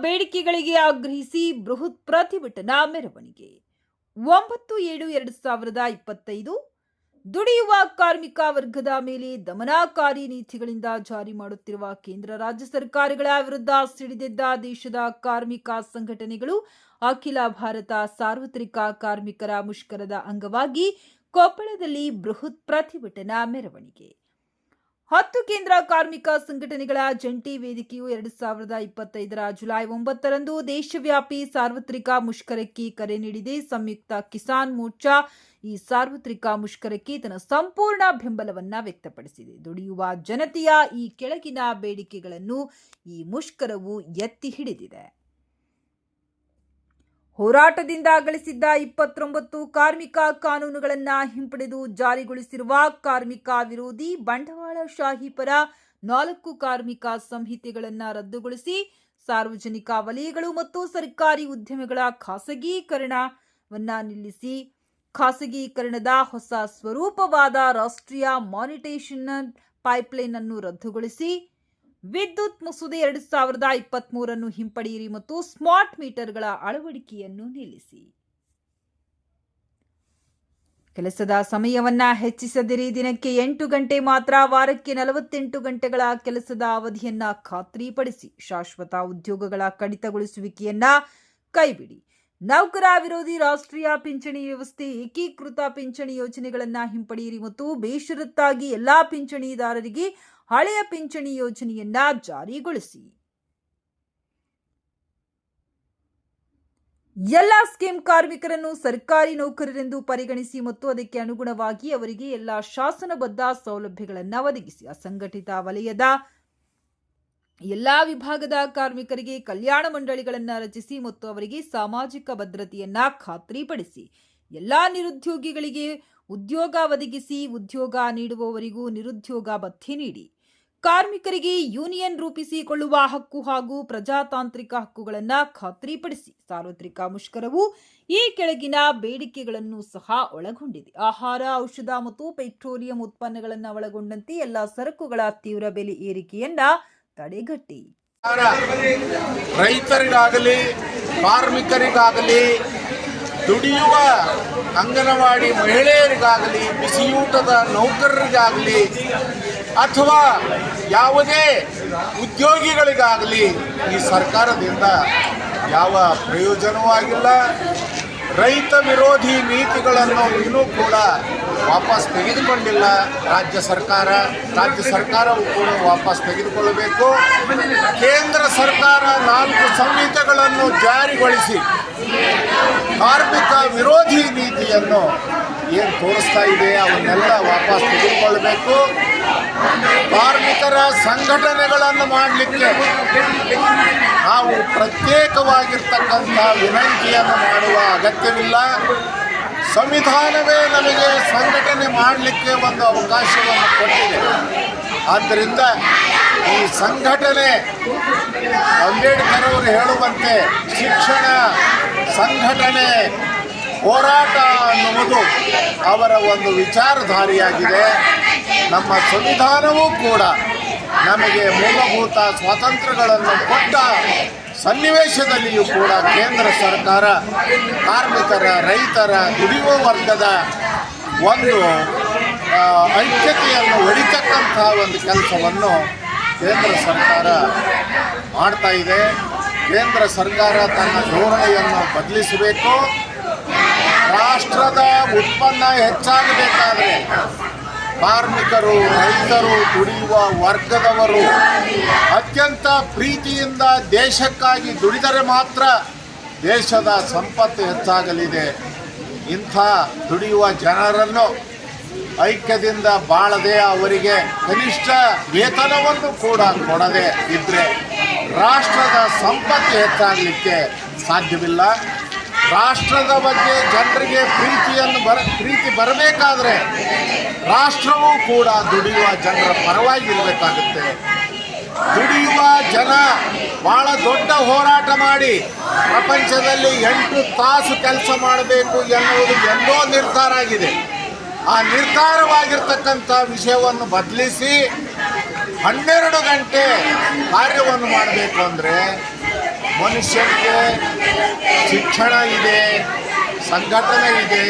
ಬೇಡಿಕೆಗಳಿಗೆ ಆಗ್ರಹಿಸಿ ಬೃಹತ್ ಪ್ರತಿಭಟನಾ ಮೆರವಣಿಗೆ. ಒಂಬತ್ತು ಏಳು ಎರಡು ಸಾವಿರದ ಇಪ್ಪತ್ತೈದು, ದುಡಿಯುವ ಕಾರ್ಮಿಕ ವರ್ಗದ ಮೇಲೆ ದಮನಕಾರಿ ನೀತಿಗಳಿಂದ ಜಾರಿ ಮಾಡುತ್ತಿರುವ ಕೇಂದ್ರ ರಾಜ್ಯ ಸರ್ಕಾರಗಳ ವಿರುದ್ಧ ಸಿಡಿದೆದ್ದ ದೇಶದ ಕಾರ್ಮಿಕ ಸಂಘಟನೆಗಳು ಅಖಿಲ ಭಾರತ ಸಾರ್ವತ್ರಿಕ ಕಾರ್ಮಿಕರ ಮುಷ್ಕರದ ಅಂಗವಾಗಿ ಕೊಪ್ಪಳದಲ್ಲಿ ಬೃಹತ್ ಪ್ರತಿಭಟನಾ ಮೆರವಣಿಗೆ. ಹತ್ತು ಕೇಂದ್ರ ಕಾರ್ಮಿಕ ಸಂಘಟನೆಗಳ ಜಂಟಿ ವೇದಿಕೆಯು ಎರಡು ಸಾವಿರದ ಇಪ್ಪತ್ತೈದರ ಜುಲೈ ಒಂಬತ್ತರಂದು ದೇಶವ್ಯಾಪಿ ಸಾರ್ವತ್ರಿಕ ಮುಷ್ಕರಕ್ಕೆ ಕರೆ ನೀಡಿದೆ. ಸಂಯುಕ್ತ ಕಿಸಾನ್ ಮೋರ್ಚಾ ಈ ಸಾರ್ವತ್ರಿಕ ಮುಷ್ಕರಕ್ಕೆ ತನ್ನ ಸಂಪೂರ್ಣ ಬೆಂಬಲವನ್ನ ವ್ಯಕ್ತಪಡಿಸಿದೆ. ದುಡಿಯುವ ಜನತೆಯ ಈ ಕೆಳಗಿನ ಬೇಡಿಕೆಗಳನ್ನು ಈ ಮುಷ್ಕರವು ಎತ್ತಿ ಹಿಡಿದಿದೆ. ಹೋರಾಟದಿಂದ ಗಳಿಸಿದ್ದ ಇಪ್ಪತ್ತೊಂಬತ್ತು ಕಾರ್ಮಿಕ ಕಾನೂನುಗಳನ್ನು ಹಿಂಪಡೆದು ಜಾರಿಗೊಳಿಸಿರುವ ಕಾರ್ಮಿಕ ವಿರೋಧಿ ಬಂಡವಾಳಶಾಹಿ ಪರ ನಾಲ್ಕು ಕಾರ್ಮಿಕ ಸಂಹಿತೆಗಳನ್ನು ರದ್ದುಗೊಳಿಸಿ ಸಾರ್ವಜನಿಕ ವಲಯಗಳು ಮತ್ತು ಸರ್ಕಾರಿ ಉದ್ಯಮಗಳ ಖಾಸಗೀಕರಣವನ್ನ ನಿಲ್ಲಿಸಿ. ಖಾಸಗೀಕರಣದ ಹೊಸ ಸ್ವರೂಪವಾದ ರಾಷ್ಟ್ರೀಯ ಮಾನಿಟೇಷನ್ ಪೈಪ್ಲೈನ್ ಅನ್ನು ರದ್ದುಗೊಳಿಸಿ. ವಿದ್ಯುತ್ ಮಸೂದೆ ಎರಡು ಸಾವಿರದ ಇಪ್ಪತ್ತ್ ಮೂರನ್ನು ಹಿಂಪಡೆಯಿರಿ ಮತ್ತು ಸ್ಮಾರ್ಟ್ ಮೀಟರ್ಗಳ ಅಳವಡಿಕೆಯನ್ನು ನಿಲ್ಲಿಸಿ. ಕೆಲಸದ ಸಮಯವನ್ನ ಹೆಚ್ಚಿಸದಿರಿ. ದಿನಕ್ಕೆ ಎಂಟು ಗಂಟೆ ಮಾತ್ರ, ವಾರಕ್ಕೆ ನಲವತ್ತೆಂಟು ಗಂಟೆಗಳ ಕೆಲಸದ ಅವಧಿಯನ್ನ ಖಾತ್ರಿಪಡಿಸಿ ಶಾಶ್ವತ ಉದ್ಯೋಗಗಳ ಕಡಿತಗೊಳಿಸುವಿಕೆಯನ್ನ ಕೈಬಿಡಿ. ನೌಕರ ವಿರೋಧಿ ರಾಷ್ಟ್ರೀಯ ಪಿಂಚಣಿ ವ್ಯವಸ್ಥೆ, ಏಕೀಕೃತ ಪಿಂಚಣಿ ಯೋಜನೆಗಳನ್ನ ಹಿಂಪಡೆಯಿರಿ ಮತ್ತು ಬೇಷರತ್ತಾಗಿ ಎಲ್ಲಾ ಪಿಂಚಣಿದಾರರಿಗೆ ಹಳೆಯ ಪಿಂಚಣಿ ಯೋಜನೆಯನ್ನ ಜಾರಿಗೊಳಿಸಿ. ಎಲ್ಲ ಸ್ಕೀಮ್ ಕಾರ್ಮಿಕರನ್ನು ಸರ್ಕಾರಿ ನೌಕರರೆಂದು ಪರಿಗಣಿಸಿ ಮತ್ತು ಅದಕ್ಕೆ ಅನುಗುಣವಾಗಿ ಅವರಿಗೆ ಎಲ್ಲ ಶಾಸನಬದ್ಧ ಸೌಲಭ್ಯಗಳನ್ನು ಒದಗಿಸಿ. ಅಸಂಘಟಿತ ವಲಯದ ಎಲ್ಲಾ ವಿಭಾಗದ ಕಾರ್ಮಿಕರಿಗೆ ಕಲ್ಯಾಣ ಮಂಡಳಿಗಳನ್ನು ರಚಿಸಿ ಮತ್ತು ಅವರಿಗೆ ಸಾಮಾಜಿಕ ಭದ್ರತೆಯನ್ನ ಖಾತ್ರಿಪಡಿಸಿ. ಎಲ್ಲಾ ನಿರುದ್ಯೋಗಿಗಳಿಗೆ ಉದ್ಯೋಗ ಒದಗಿಸಿ ಉದ್ಯೋಗ ನೀಡುವವರಿಗೂ ನಿರುದ್ಯೋಗ ಭತ್ಯೆ ನೀಡಿ. ಕಾರ್ಮಿಕರಿಗೆ ಯೂನಿಯನ್ ರೂಪಿಸಿಕೊಳ್ಳುವ ಹಕ್ಕು ಹಾಗೂ ಪ್ರಜಾತಾಂತ್ರಿಕ ಹಕ್ಕುಗಳನ್ನು ಖಾತ್ರಿಪಡಿಸಿ ಸಾರ್ವತ್ರಿಕ ಮುಷ್ಕರವು ಈ ಕೆಳಗಿನ ಬೇಡಿಕೆಗಳನ್ನು ಸಹ ಒಳಗೊಂಡಿದೆ. ಆಹಾರ, ಔಷಧ ಮತ್ತು ಪೆಟ್ರೋಲಿಯಂ ಉತ್ಪನ್ನಗಳನ್ನು ಒಳಗೊಂಡಂತೆ ಎಲ್ಲ ಸರಕುಗಳ ತೀವ್ರ ಬೆಲೆ ಏರಿಕೆಯನ್ನ ತಡೆಗಟ್ಟಿ. ರೈತರಿಗಾಗಲಿ, ಕಾರ್ಮಿಕರಿಗಾಗಲಿ, ದುಡಿಯುವ ಅಂಗನವಾಡಿ ಮಹಿಳೆಯರಿಗಾಗಲಿ, ಬಿಸಿಯೂಟದ ನೌಕರರಿಗಾಗಲಿ ಅಥವಾ ಯಾವುದೇ ಉದ್ಯೋಗಿಗಳಿಗಾಗಲಿ ಈ ಸರ್ಕಾರದಿಂದ ಯಾವ ಪ್ರಯೋಜನವೂ ಆಗಿಲ್ಲ. ರೈತ ವಿರೋಧಿ ನೀತಿಗಳನ್ನು ಇನ್ನೂ ಕೂಡ ವಾಪಸ್ ತೆಗೆದುಕೊಂಡಿಲ್ಲ. ರಾಜ್ಯ ಸರ್ಕಾರ, ರಾಜ್ಯ ಸರ್ಕಾರವು ಕೂಡ ವಾಪಸ್ ತೆಗೆದುಕೊಳ್ಳಬೇಕು. ಕೇಂದ್ರ ಸರ್ಕಾರ ನಾಲ್ಕು ಸಂಹಿತೆಗಳನ್ನು ಜಾರಿಗೊಳಿಸಿ ಕಾರ್ಮಿಕ ವಿರೋಧಿ ನೀತಿಯನ್ನು ಏನು ತೋರಿಸ್ತಾ ಇದೆ, ಅವನ್ನೆಲ್ಲ ವಾಪಸ್ ತೆಗೆದುಕೊಳ್ಳಬೇಕು. ಕಾರ್ಮಿಕರ ಸಂಘಟನೆಗಳನ್ನು ಮಾಡಲಿಕ್ಕೆ ನಾವು ಪ್ರತ್ಯೇಕವಾಗಿರ್ತಕ್ಕಂಥ ವಿನಂತಿಯನ್ನು ಮಾಡುವ ಅಗತ್ಯವಿಲ್ಲ. ಸಂವಿಧಾನವೇ ನಮಗೆ ಸಂಘಟನೆ ಮಾಡಲಿಕ್ಕೆ ಒಂದು ಅವಕಾಶವನ್ನು ಕೊಟ್ಟಿದೆ. ಆದ್ದರಿಂದ ಈ ಸಂಘಟನೆ ಅಂಬೇಡ್ಕರ್ ಅವರು ಹೇಳುವಂತೆ ಶಿಕ್ಷಣ ಸಂಘಟನೆ ಹೋರಾಟ ಅನ್ನುವುದು ಅವರ ಒಂದು ವಿಚಾರಧಾರಿಯಾಗಿದೆ. ನಮ್ಮ ಸಂವಿಧಾನವೂ ಕೂಡ ನಮಗೆ ಮೂಲಭೂತ ಸ್ವಾತಂತ್ರ್ಯಗಳನ್ನು ಕೊಟ್ಟ ಸನ್ನಿವೇಶದಲ್ಲಿಯೂ ಕೂಡ ಕೇಂದ್ರ ಸರ್ಕಾರ ಕಾರ್ಮಿಕರ, ರೈತರ, ದುಡಿಯುವ ವರ್ಗದ ಒಂದು ಐಕ್ಯತೆಯನ್ನು ಒಡಿತಕ್ಕಂತಹ ಒಂದು ಕೆಲಸವನ್ನು ಕೇಂದ್ರ ಸರ್ಕಾರ ಮಾಡ್ತಾ ಇದೆ. ಕೇಂದ್ರ ಸರ್ಕಾರ ತನ್ನ ಧೋರಣೆಯನ್ನು ಬದಲಿಸಬೇಕು. ರಾಷ್ಟ್ರದ ಉತ್ಪನ್ನ ಹೆಚ್ಚಾಗಬೇಕಾದ್ರೆ ಕಾರ್ಮಿಕರು, ರೈತರು ದುಡಿಯುವ ವರ್ಗದವರು ಅತ್ಯಂತ ಪ್ರೀತಿಯಿಂದ ದೇಶಕ್ಕಾಗಿ ದುಡಿದರೆ ಮಾತ್ರ ದೇಶದ ಸಂಪತ್ತು ಹೆಚ್ಚಾಗಲಿದೆ. ಇಂಥ ದುಡಿಯುವ ಜನರನ್ನು ಐಕ್ಯದಿಂದ ಬಾಳದೆ ಅವರಿಗೆ ಕನಿಷ್ಠ ವೇತನವನ್ನು ಕೂಡ ಕೊಡದೆ ಇದ್ದರೆ ರಾಷ್ಟ್ರದ ಸಂಪತ್ತು ಹೆಚ್ಚಾಗಲಿಕ್ಕೆ ಸಾಧ್ಯವಿಲ್ಲ. ರಾಷ್ಟ್ರದ ಬಗ್ಗೆ ಜನರಿಗೆ ಪ್ರೀತಿಯನ್ನು ಬರ, ಪ್ರೀತಿ ಬರಬೇಕಾದ್ರೆ ರಾಷ್ಟ್ರವೂ ಕೂಡ ದುಡಿಯುವ ಜನರ ಪರವಾಗಿ ಇರಬೇಕಾಗುತ್ತೆ ದುಡಿಯುವ ಜನ ಬಹಳ ದೊಡ್ಡ ಹೋರಾಟ ಮಾಡಿ ಪ್ರಪಂಚದಲ್ಲಿ ಎಂಟು ತಾಸು ಕೆಲಸ ಮಾಡಬೇಕು ಎನ್ನುವುದು ಎಂದೋ ನಿರ್ಧಾರ ಆಗಿದೆ. ಆ ನಿರ್ಧಾರವಾಗಿರ್ತಕ್ಕಂಥ ವಿಷಯವನ್ನು ಬದಲಿಸಿ ಹನ್ನೆರಡು ಗಂಟೆ ಕಾರ್ಯವನ್ನು ಮಾಡಬೇಕು ಅಂದರೆ ಮನುಷ್ಯನಿಗೆ ಶಿಕ್ಷಣ ಇದೆ ಸಂಘಟನೆ ಇದೆ.